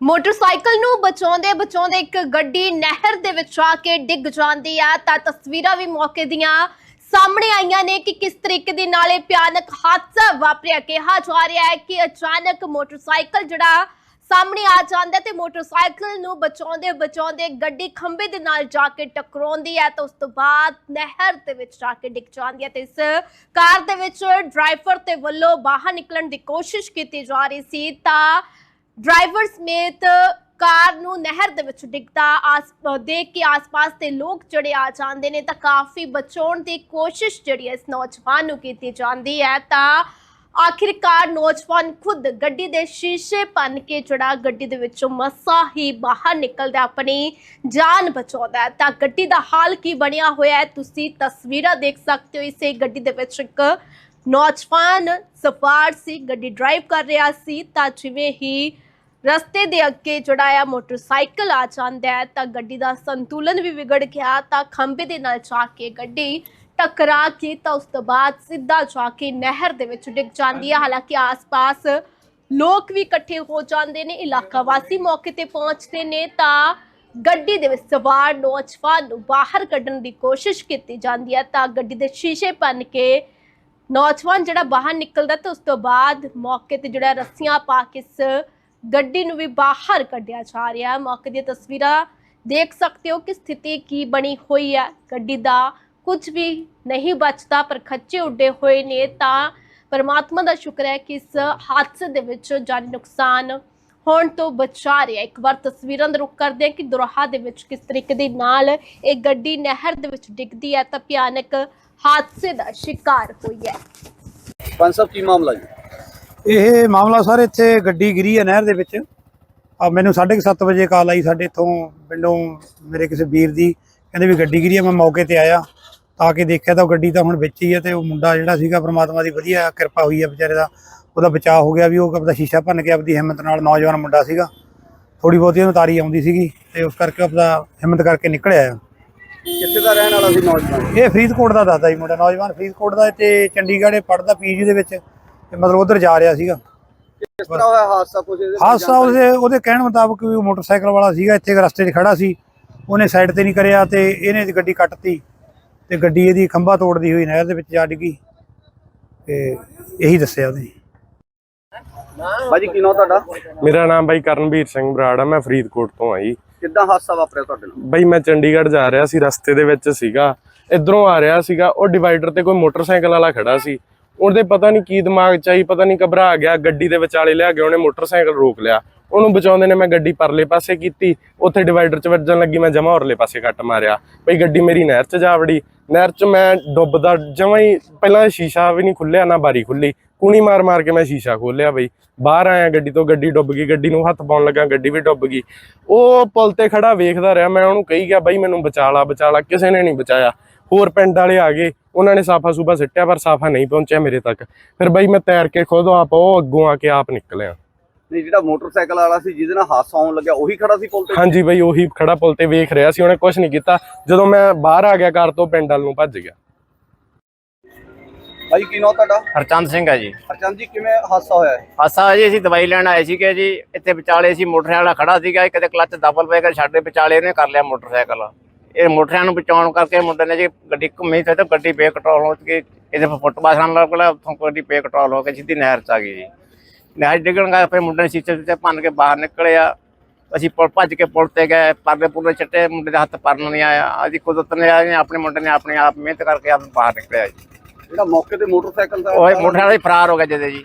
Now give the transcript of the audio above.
Motorcycle ਨੂੰ ਬਚਾਉਂਦੇ ਬਚਾਉਂਦੇ ਇੱਕ ਗੱਡੀ ਨਹਿਰ ਦੇ ਵਿੱਚ ਆ ਕੇ ਡਿੱਗ ਜਾਂਦੀ ਆ। ਤਾਂ ਤਸਵੀਰਾਂ ਵੀ ਮੌਕੇ ਦੀਆਂ ਸਾਹਮਣੇ ਆਈਆਂ ਨੇ ਕਿ ਕਿਸ ਤਰੀਕੇ ਦੇ ਨਾਲ ਇਹ ਭਿਆਨਕ ਹਾਦਸਾ ਵਾਪਰਿਆ, ਕਿਹਾ ਜਾ ਰਿਹਾ ਹੈ ਕਿ ਅਚਾਨਕ ਮੋਟਰਸਾਈਕਲ ਜਿਹੜਾ ਸਾਹਮਣੇ ਆ ਜਾਂਦਾ ਤੇ ਮੋਟਰਸਾਈਕਲ ਨੂੰ ਬਚਾਉਂਦੇ ਬਚਾਉਂਦੇ ਗੱਡੀ ਖੰਭੇ ਦੇ ਨਾਲ ਜਾ ਕੇ ਟਕਰਾਉਂਦੀ ਹੈ ਤਾਂ ਉਸ ਤੋਂ ਬਾਅਦ ਨਹਿਰ ਦੇ ਵਿੱਚ ਜਾ ਕੇ ਡਿੱਗ ਜਾਂਦੀ ਹੈ ਤੇ ਇਸ ਕਾਰ ਦੇ ਵਿੱਚ ਡਰਾਈਵਰ ਤੇ ਵੱਲੋਂ ਬਾਹਰ ਨਿਕਲਣ ਦੀ ਕੋਸ਼ਿਸ਼ ਕੀਤੀ ਜਾ ਰਹੀ ਸੀ। ਤਾਂ ਡਰਾਈਵਰ ਸਮੇਤ ਕਾਰ ਨੂੰ ਨਹਿਰ ਦੇ ਵਿੱਚ ਡਿੱਗਦਾ, ਆਸ ਦੇਖ ਕੇ ਆਸ-ਪਾਸ ਦੇ ਲੋਕ ਜਿਹੜੇ ਆ ਜਾਂਦੇ ਨੇ ਤਾਂ ਕਾਫੀ ਬਚਾਉਣ ਦੀ ਕੋਸ਼ਿਸ਼ ਜਿਹੜੀ ਹੈ ਇਸ ਨੌਜਵਾਨ ਨੂੰ ਕੀਤੀ ਜਾਂਦੀ ਹੈ। ਤਾਂ ਆਖਿਰਕਾਰ ਨੌਜਵਾਨ ਖੁਦ ਗੱਡੀ ਦੇ ਸ਼ੀਸ਼ੇ ਭੰਨ ਕੇ ਜਿਹੜਾ ਗੱਡੀ ਦੇ ਵਿੱਚੋਂ ਮਸਾ ਹੀ ਬਾਹਰ ਨਿਕਲਦਾ, ਆਪਣੀ ਜਾਨ ਬਚਾਉਂਦਾ ਤਾਂ ਗੱਡੀ ਦਾ ਹਾਲ ਕੀ ਬਣਿਆ ਹੋਇਆ ਹੈ, ਤੁਸੀਂ ਤਸਵੀਰਾਂ ਦੇਖ ਸਕਦੇ ਹੋ। ਇਸੇ ਗੱਡੀ ਦੇ ਵਿੱਚ ਇੱਕ ਨੌਜਵਾਨ ਸਵਾਰ ਸੀ, ਗੱਡੀ ਡਰਾਈਵ ਕਰ ਰਿਹਾ ਸੀ। ਤਾਂ ਜਿਵੇਂ ਹੀ ਰਸਤੇ ਦੇ ਅੱਗੇ ਜਿਹੜਾ ਆ ਮੋਟਰਸਾਈਕਲ ਆ ਜਾਂਦਾ ਤਾਂ ਗੱਡੀ ਦਾ ਸੰਤੁਲਨ ਵੀ ਵਿਗੜ ਗਿਆ, ਤਾਂ ਖੰਭੇ ਦੇ ਨਾਲ ਜਾ ਕੇ ਗੱਡੀ ਟਕਰਾ ਕੇ ਤਾਂ ਉਸ ਤੋਂ ਬਾਅਦ ਸਿੱਧਾ ਜਾ ਕੇ ਨਹਿਰ ਦੇ ਵਿੱਚ ਡਿੱਗ ਜਾਂਦੀ ਹੈ। ਹਾਲਾਂਕਿ ਆਸ-ਪਾਸ ਲੋਕ ਵੀ ਇਕੱਠੇ ਹੋ ਜਾਂਦੇ ਨੇ, ਇਲਾਕਾ ਵਾਸੀ ਮੌਕੇ ਤੇ ਪਹੁੰਚਦੇ ਨੇ, ਤਾਂ ਗੱਡੀ ਦੇ ਵਿੱਚ ਸਵਾਰ ਨੌਜਵਾਨ ਨੂੰ ਬਾਹਰ ਕੱਢਣ ਦੀ ਕੋਸ਼ਿਸ਼ ਕੀਤੀ ਜਾਂਦੀ ਹੈ, ਤਾਂ ਗੱਡੀ ਦੇ ਸ਼ੀਸ਼ੇ ਭੰਨ ਕੇ ਨੌਜਵਾਨ ਜਿਹੜਾ ਬਾਹਰ ਨਿਕਲਦਾ, ਤੇ ਉਸ ਤੋਂ ਬਾਅਦ ਮੌਕੇ ਤੇ ਜਿਹੜਾ ਰੱਸੀਆਂ ਪਾ ਕੇ ਇਸ ਗੱਡੀ ਨੂੰ ਵੀ ਬਾਹਰ ਕੱਢਿਆ ਜਾ ਰਿਹਾ ਹੈ। ਮੌਕੇ ਦੀਆਂ ਤਸਵੀਰਾਂ ਦੇਖ ਸਕਦੇ ਹੋ ਕਿ ਸਥਿਤੀ ਕੀ ਬਣੀ ਹੋਈ ਹੈ। ਗੱਡੀ ਦਾ ਕੁਝ ਵੀ ਨਹੀਂ ਬਚਦਾ, ਪਰ ਖੱਚੇ ਉੱਡੇ ਹੋਏ ਨੇ ਤਾਂ ਪਰਮਾਤਮਾ ਦਾ ਸ਼ੁਕਰ ਹੈ ਕਿ ਇਸ ਹਾਦਸੇ ਦੇ ਵਿੱਚ ਜਾਨੀ ਨੁਕਸਾਨ ਹੋਣ ਤੋਂ ਬਚਾ ਰਿਹਾ ਇੱਕ ਵਾਰ ਤਸਵੀਰਾਂ ਦਾ ਰੁਖ ਕਰਦੇ ਹਾਂ ਕਿ ਦੁਰਾਹਾ ਦੇ ਵਿੱਚ ਕਿਸ ਤਰੀਕੇ ਦੇ ਨਾਲ ਇਹ ਗੱਡੀ ਨਹਿਰ ਦੇ ਵਿੱਚ ਡਿੱਗਦੀ ਹੈ ਤਾਂ ਭਿਆਨਕ ਹਾਦਸੇ ਦਾ ਸ਼ਿਕਾਰ ਹੋਈ ਹੈ। ਪੰਜ ਸਾਹਿਬ ਕੀ ਮਾਮਲਾ ਜੀ? ਇਹ ਮਾਮਲਾ ਸਰ ਇੱਥੇ ਗੱਡੀ ਗਿਰੀ ਹੈ ਨਹਿਰ ਦੇ ਵਿੱਚ। ਆ ਮੈਨੂੰ 7:30 ਵਜੇ ਕਾਲ ਆਈ ਸਾਡੇ ਇੱਥੋਂ ਪਿੰਡੋਂ ਮੇਰੇ ਕਿਸੇ ਵੀਰ ਦੀ। ਕਹਿੰਦੇ ਵੀ ਗੱਡੀ ਗਿਰੀ ਹੈ ਮੈਂ ਮੌਕੇ ਤੇ ਆਇਆ। ਤਾਂ ਕਿ ਦੇਖਿਆ ਤਾਂ ਗੱਡੀ ਤਾਂ ਹੁਣ ਵਿੱਚ ਹੀ ਹੈ ਤੇ ਉਹ ਮੁੰਡਾ ਜਿਹੜਾ ਸੀਗਾ ਪ੍ਰਮਾਤਮਾ ਦੀ ਵਧੀਆ ਕਿਰਪਾ ਹੋਈ ਹੈ ਵਿਚਾਰੇ ਦਾ। ਉਹਦਾ ਬਚਾਅ ਹੋ ਗਿਆ ਵੀ ਉਹ ਆਪਦਾ ਸ਼ੀਸ਼ਾ ਭੰਨ ਕੇ ਆਪਦੀ ਹਿੰਮਤ ਨਾਲ ਨੌਜਵਾਨ ਮੁੰਡਾ ਸੀਗਾ। ਥੋੜੀ ਬਹੁਤੀ ਉਹਨੂੰ ਤਾਰੀ ਆਉਂਦੀ ਸੀਗੀ ਤੇ ਉਸ ਕਰਕੇ ਆਪਦਾ ਹਿੰਮਤ ਕਰਕੇ ਨਿਕਲਿਆ ਕਿੱਥੇ ਦਾ ਰਹਿਣ ਵਾਲਾ ਸੀ ਨੌਜਵਾਨ? ਇਹ ਫਰੀਦਕੋਟ ਦਾ ਦੱਸਦਾ ਜੀ ਮੁੰਡਾ ਨੌਜਵਾਨ ਫਰੀਦਕੋਟ ਦਾ ਤੇ ਚੰਡੀਗੜ੍ਹ ਪੜਦਾ ਪੀਜੀ ਦੇ ਵਿੱਚ। ਤੇ ਮਤਲਬ ਉਧਰ ਜਾ ਰਿਹਾ ਸੀਗਾ। ਕਿਸ ਤਰ੍ਹਾਂ ਹੋਇਆ ਹਾਦਸਾ ਕੁਝ ਇਹਦੇ ਹਾਦਸਾ ਉਹਦੇ ਉਹਦੇ ਕਹਿਣ ਮੁਤਾਬਕ ਵੀ ਉਹ ਮੋਟਰਸਾਈਕਲ ਵਾਲਾ ਸੀਗਾ ਇੱਥੇ ਰਸਤੇ 'ਚ ਖੜਾ ਸੀ। ਉਹਨੇ ਸਾਈਡ ਤੇ ਨਹੀਂ ਕਰਿਆ ਤੇ ਇਹਨੇ ਗੱਡੀ ਕੱਟਤੀ ਤੇ ਗੱਡੀ ਇਹਦੀ ਖੰਭਾ ਤੋੜਦੀ ਹੋਈ ਨਹਿਰ ਦੇ ਵਿੱਚ ਜਾ ਡਿੱਗੀ ਤੇ ਇਹੀ ਦੱਸਿਆ ਉਹਨੇ। ਭਾਜੀ ਕੀ ਨਾਂ ਤੁਹਾਡਾ? ਮੇਰਾ ਨਾਮ ਬਾਈ ਕਰਨਵੀਰ ਸਿੰਘ ਬਰਾੜ ਆ ਮੈਂ ਫਰੀਦਕੋਟ ਤੋਂ ਆ ਜੀ ਕਿੱਦਾਂ ਹਾਦਸਾ ਵਾਪਰਿਆ ਤੁਹਾਡੇ ਨਾਲ? ਬਾਈ ਮੈਂ ਚੰਡੀਗੜ੍ਹ ਜਾ ਰਿਹਾ ਸੀ ਰਸਤੇ ਦੇ ਵਿੱਚ ਸੀਗਾ। ਇਧਰੋਂ ਆ ਰਿਹਾ ਸੀਗਾ ਉਹ ਡਿਵਾਈਡਰ ਤੇ ਕੋਈ ਮੋਟਰਸਾਈਕਲ ਵਾਲਾ ਖੜਾ ਸੀ। ਉਹਦੇ ਪਤਾ ਨਹੀਂ ਕੀ ਦਿਮਾਗ ਚ ਆਈ, ਪਤਾ ਨਹੀਂ ਘਬਰਾ ਗਿਆ, ਗੱਡੀ ਦੇ ਵਿਚਾਲੇ ਲਿਆ ਗਿਆ ਉਹਨੇ ਮੋਟਰਸਾਈਕਲ ਰੋਕ ਲਿਆ। ਉਹਨੂੰ ਬਚਾਉਂਦੇ ਨੇ ਮੈਂ ਗੱਡੀ ਪਰਲੇ ਪਾਸੇ ਕੀਤੀ, ਉੱਥੇ ਡਿਵਾਈਡਰ 'ਚ ਵੱਜਣ ਲੱਗੀ, ਮੈਂ ਜਮਾ ਉਰਲੇ ਪਾਸੇ ਕੱਟ ਮਾਰਿਆ। ਬਈ ਗੱਡੀ ਮੇਰੀ ਨਹਿਰ 'ਚ ਜਾ ਵੜੀ। ਨਹਿਰ 'ਚ ਮੈਂ ਡੁੱਬਦਾ, ਜਮਾ ਹੀ ਪਹਿਲਾਂ ਸ਼ੀਸ਼ਾ ਵੀ ਨਹੀਂ ਖੁੱਲਿਆ, ਨਾ ਬਾਰੀ ਖੁੱਲੀ। ਕੁਣੀ ਮਾਰ ਮਾਰ ਕੇ ਮੈਂ ਸ਼ੀਸ਼ਾ ਖੋਲਿਆ ਬਈ। ਬਾਹਰ ਆਇਆ ਗੱਡੀ ਤੋਂ, ਗੱਡੀ ਡੁੱਬ ਗਈ, ਗੱਡੀ ਨੂੰ ਹੱਥ ਪਾਉਣ ਲੱਗਾ, ਗੱਡੀ ਵੀ ਡੁੱਬ ਗਈ। ਉਹ ਪੁਲ ਤੇ ਖੜਾ ਵੇਖਦਾ ਰਿਹਾ, ਮੈਂ ਉਹਨੂੰ ਕਹੀ ਗਿਆ, ਬਈ ਮੈਨੂੰ ਬਚਾ ਲਾ ਬਚਾ ਲਾ। ਕਿਸੇ ਨੇ ਨਹੀਂ ਬਚਾਇਆ। ਹੋਰ ਪਿੰਡ ਵਾਲੇ ਆ ਗਏ ਉਹਨਾਂ ਨੇ ਸਾਫਾ ਸੂਬਾ ਸਿੱਟਿਆ ਪਰ ਸਾਫਾ ਨਹੀਂ ਪਹੁੰਚਿਆ ਮੇਰੇ ਤੱਕ। ਫਿਰ ਬਾਈ ਮੈਂ ਤੈਰ ਕੇ ਖੁਦ ਆਪ ਉਹ ਅੱਗੋਂ ਆ ਕੇ ਆਪ ਨਿਕਲਿਆ। ਨਹੀਂ ਜਿਹੜਾ ਮੋਟਰਸਾਈਕਲ ਵਾਲਾ ਸੀ ਜਿਹਦੇ ਨਾਲ ਹਾਦਸਾ ਹੋਣ ਲੱਗਿਆ ਉਹੀ ਖੜਾ ਸੀ ਪੁਲ ਤੇ? ਹਾਂਜੀ ਬਾਈ ਉਹੀ ਖੜਾ ਪੁਲ ਤੇ ਵੇਖ ਰਿਹਾ ਸੀ ਉਹਨੇ ਕੁਝ ਨਹੀਂ ਕੀਤਾ। ਜਦੋਂ ਮੈਂ ਬਾਹਰ ਆ ਗਿਆ ਘਰ ਤੋਂ ਪਿੰਡ ਵੱਲ ਨੂੰ ਭੱਜ ਗਿਆ। ਭਾਜੀ ਕੀ ਨਾਂ ਤੁਹਾਡਾ? ਹਰਚੰਦ ਸਿੰਘ ਹੈ ਜੀ। ਹਰਚੰਦ ਜੀ ਕਿਵੇਂ ਹਾਦਸਾ ਹੋਇਆ? ਹੈ ਹਾਸਾ ਜੀ ਅਸੀਂ ਦਵਾਈ ਲੈਣ ਆਏ ਸੀਗੇ ਜੀ। ਇੱਥੇ ਵਿਚਾਲੇ ਸੀ ਮੋਟਰਸਾਈਕਲ ਵਾਲਾ ਖੜਾ ਸੀਗਾ ਕਿਤੇ ਕਲੱਚ ਦਬਲ ਪੈ ਕੇ ਸਾਡੇ ਵਿਚਾਲੇ ਨੇ ਕਰ ਲਿਆ ਮੋਟਰਸਾਈਕਲ। ਇਹ ਮੋਟਰਸਾਈਕਲ ਨੂੰ ਬਚਾਉਣ ਕਰਕੇ ਮੁੰਡੇ ਨੇ ਜੀ ਗੱਡੀ ਘੁੰਮੀ ਤੇ ਗੱਡੀ ਬੇਕੰਟਰੋਲ ਹੋ ਕੇ ਇਹਦੇ ਫੁੱਟਬਾਸ ਨਾਲ ਲੱਗ ਗਿਆ ਉੱਥੋਂ ਗੱਡੀ ਬੇਕੰਟਰੋਲ ਹੋ ਕੇ ਸਿੱਧੀ ਨਹਿਰ ਚ ਆ ਗਈ ਜੀ। ਨਹਿਰ ਡਿੱਗਣ ਦਾ ਫਿਰ ਮੁੰਡੇ ਨੇ ਸੀਚੇ ਤੇ ਭੰਨ ਕੇ ਬਾਹਰ ਨਿਕਲਿਆ। ਅਸੀਂ ਪੁਲ ਭੱਜ ਕੇ ਪੁਲ ਤੇ ਗਏ ਪਰਦੇ ਪੁਰਦੇ ਚੱਟੇ ਮੁੰਡੇ ਦੇ ਹੱਥ ਪਰਨ ਨਹੀਂ ਆਇਆ। ਅਸੀਂ ਕੁਦਰਤ ਨੇ ਆਏ ਆਪਣੇ ਮੁੰਡੇ ਨੇ ਆਪਣੇ ਆਪ ਮਿਹਨਤ ਕਰਕੇ ਆਪ ਬਾਹਰ ਨਿਕਲਿਆ ਜੀ। ਜਿਹੜਾ ਮੌਕੇ ਤੇ ਮੋਟਰਸਾਈਕਲ ਦਾ ਉਹ ਮੋਟਰਸਾਈਕਲ ਹੀ ਫਰਾਰ ਹੋ ਗਿਆ ਜਦੇ ਜੀ।